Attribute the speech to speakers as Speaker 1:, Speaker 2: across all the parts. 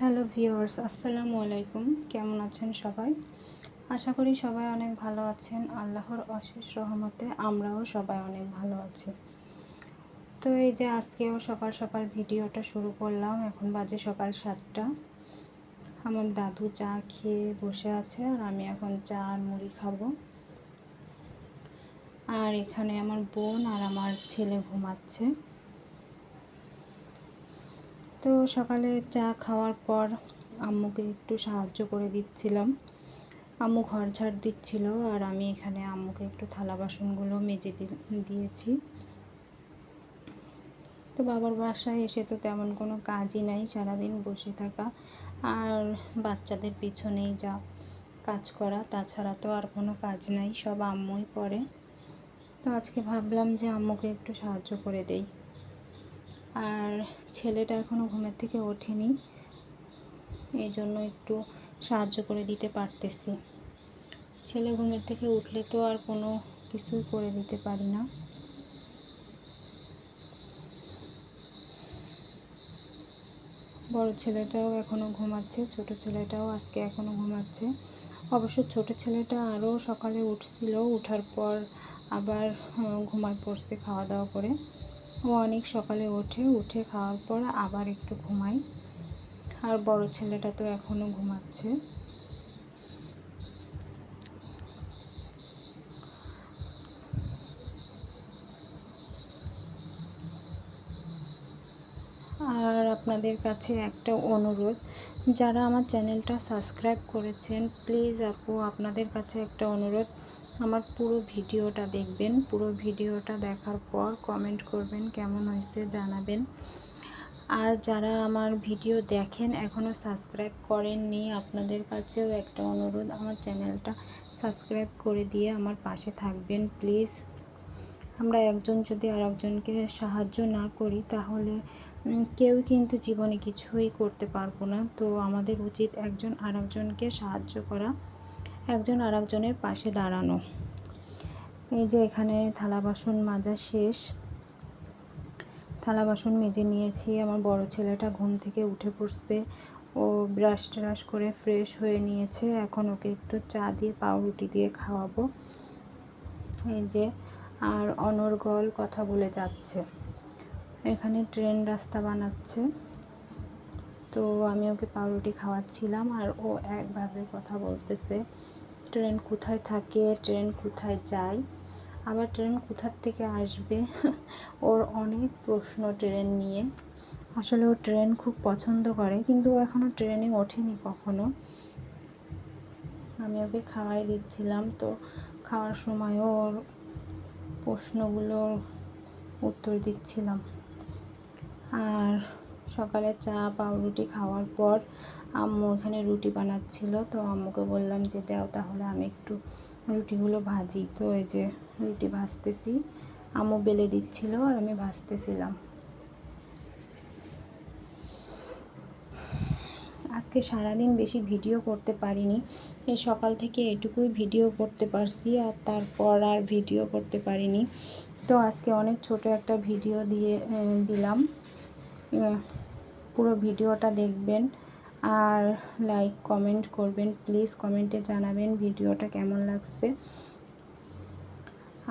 Speaker 1: Hello viewers, আসসালামু আলাইকুম। কেমন আছেন সবাই? আশা করি সবাই অনেক ভালো আছেন। আল্লাহর অশেষ রহমতে আমরাও সবাই অনেক ভালো আছি। তো এই যে আজকেও সকাল সকাল ভিডিওটা শুরু করলাম। এখন বাজে সকাল সাতটা। আমার দাদু চা খেয়ে বসে আছে আর আমি এখন চা আর মুড়ি খাব। আর এখানে আমার বোন আর আমার ছেলে ঘুমাচ্ছে। তো সকালে চা খাওয়ার পর আম্মুকে একটু সাহায্য করে দিচ্ছিলাম। আম্মু ঘর ঝাড় দিচ্ছিল আর আমি এখানে আম্মুকে একটু থালা বাসনগুলো মেজে দিয়েছি। তো বাবার বাসায় এসে তো তেমন কোনো কাজই নাই, সারাদিন বসে থাকা আর বাচ্চাদের পিছনেই যা কাজ করা, তাছাড়া তো আর কোনো কাজ নাই, সব আম্মুই করে। তো আজকে ভাবলাম যে আম্মুকে একটু সাহায্য করে দেই। আর ছেলেটা এখনও ঘুমের থেকে ওঠেনি। এই জন্য একটু সাহায্য করে দিতে পারতেছি। ছেলে ঘুমের থেকে উঠলে তো আর কোনো কিছুই করে দিতে পারি না। বড় ছেলেটাও এখনও ঘুমাচ্ছে, ছোট ছেলেটাও আজকে এখনও ঘুমাচ্ছে। অবশ্য ছোট ছেলেটা আরও সকালে উঠছিল, উঠার পর আবার ঘুমায় পড়ছে খাওয়া দাওয়া করে। ও অনেক সকালে ওঠে উঠে খাওয়ার পর আবার একটু ঘুমাই। আর বড় ছেলেটা তো এখনও ঘুমাচ্ছে। আর আপনাদের কাছে একটা অনুরোধ, যারা আমার চ্যানেলটা সাবস্ক্রাইব করেছেন, প্লিজ আপু, আপনাদের কাছে একটা অনুরোধ আমার পুরো ভিডিওটা দেখবেন। পুরো ভিডিওটা দেখার পর কমেন্ট করবেন কেমন হয়েছে জানাবেন। আর যারা আমার ভিডিও দেখেন এখনও সাবস্ক্রাইব করেননি, আপনাদের কাছেও একটা অনুরোধ, আমার চ্যানেলটা সাবস্ক্রাইব করে দিয়ে আমার পাশে থাকবেন প্লিজ আমরা একজন যদি আর একজনকে সাহায্য না করি, তাহলে কেউ কিন্তু জীবনে কিছুই করতে পারব না। তো আমাদের উচিত একজন আর একজনকে সাহায্য করা। একজন আর একজনের পাশে দাঁড়ানো। এই যে এখানে থালা বাসন মাজা শেষ। থালা বাসন মেজে নিয়েছি। আমার বড় ছেলেটা ঘুম থেকে উঠে পড়ছে। ও ব্রাশ ট্রাশ করে ফ্রেশ হয়ে নিয়েছে। এখন ওকে একটু চা দিয়ে, পাউরুটি দিয়ে খাওয়াবো। এই যে, আর অনর্গল কথা বলে যাচ্ছে। এখানে ট্রেন রাস্তা বানাচ্ছে। তো আমি ওকে পাউরুটি খাওয়াচ্ছিলাম আর ও একভাবে কথা বলতেছে, ট্রেন কোথায় থাকে? ট্রেন কোথায় যায়? আবার ট্রেন কোথার থেকে আসবে? ওর অনেক প্রশ্ন ট্রেন নিয়ে। আসলে ও ট্রেন খুব পছন্দ করে, কিন্তু ও এখনও ট্রেনে ওঠেনি কখনো। আমি ওকে খাওয়াই দিচ্ছিলাম, তো খাওয়ার সময় ওর প্রশ্নগুলোর উত্তর দিচ্ছিলাম। আর সকালে চা, পাউরুটি খাওয়ার পর আম্মু এখানে রুটি বানাচ্ছিল। তো আম্মুকে বললাম যে, দাও তাহলে আমি একটু রুটিগুলো ভাজি। তো এই যে রুটি ভাজতেছি। আম্মু বেলে দিচ্ছিল আর আমি ভাজতেছিলাম। আজকে সারাদিন বেশি ভিডিও করতে পারিনি। এই সকাল থেকে এটুকুই ভিডিও করতে পারছি আর তারপর আর ভিডিও করতে পারিনি। তো আজকে অনেক ছোট একটা ভিডিও দিয়ে দিলাম। পুরো ভিডিওটা দেখবেন আর লাইক কমেন্ট করবেন। প্লিজ কমেন্টে জানাবেন ভিডিওটা কেমন লাগছে।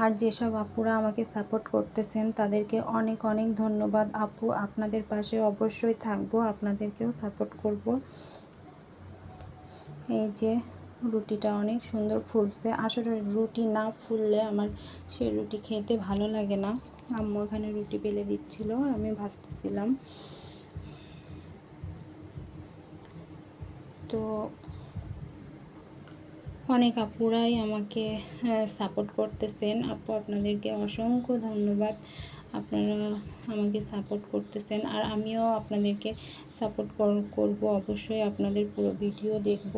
Speaker 1: আর যেসব আপুরা আমাকে সাপোর্ট করতেছেন, তাদেরকে অনেক অনেক ধন্যবাদ। আপু, আপনাদের পাশে অবশ্যই থাকব, আপনাদেরকেও সাপোর্ট করব। এই যে রুটিটা অনেক সুন্দর ফুলছে। আসলে রুটি না ফুললে আমার সে রুটি খেতে ভালো লাগে না। আম্মু এখানে রুটি বেলে দিচ্ছিল, আমি ভাজতেছিলাম। তো অনেক আপুরাই আমাকে সাপোর্ট করতেছেন। আপু আপনাদেরকে অসংখ্য ধন্যবাদ। আপনারা আমাকে সাপোর্ট করতেছেন। আর আমিও আপনাদেরকে সাপোর্ট করব। অবশ্যই আপনাদের পুরো ভিডিও দেখব।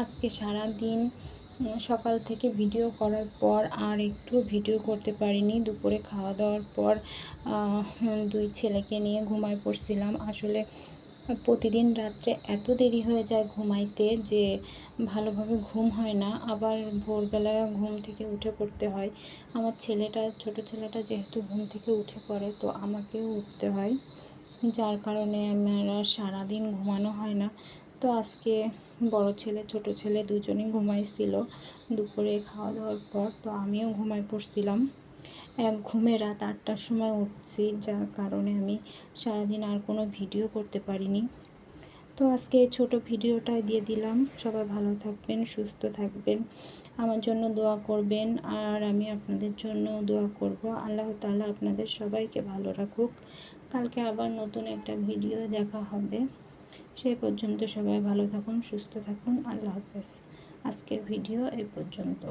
Speaker 1: আজকে সারা দিন সকাল থেকে ভিডিও করার পর আর একটু ভিডিও করতে পারিনি। দুপুরে খাওয়া দাওয়ার পর দুই ছেলেকে নিয়ে ঘুমায় পড়ছিলাম। আসলে প্রতিদিন রাত্রে এত দেরি হয়ে যায় ঘুমাইতে যে ভালোভাবে ঘুম হয় না। আবার ভোরবেলা ঘুম থেকে উঠে পড়তে হয়। আমার ছেলেটা, ছোট ছেলেটা যেহেতু ঘুম থেকে উঠে পড়ে, তো আমাকেও উঠতে হয়। যার কারণে আমার সারাদিন ঘুমানো হয় না। তো আজকে বড় ছেলে, ছোট ছেলে দুজনেই ঘুমাইছিল দুপুরে খাওয়া দাওয়ার পর, তো আমিও ঘুমাই পড়ছিলাম। এক ঘুমে রাত আটটার সময় উঠছি, যার কারণে আমি সারাদিন আর কোনো ভিডিও করতে পারিনি। তো আজকে ছোটো ভিডিওটাই দিয়ে দিলাম। সবাই ভালো থাকবেন, সুস্থ থাকবেন, আমার জন্য দোয়া করবেন, আর আমি আপনাদের জন্য দোয়া করব। আল্লাহ তাআলা আপনাদের সবাইকে ভালো রাখুক। কালকে আবার নতুন একটা ভিডিও দেখা হবে। সেই পর্যন্ত সবাই ভালো থাকুন সুস্থ থাকুন। আল্লাহ হাফেজ। আজকের ভিডিও এই পর্যন্ত।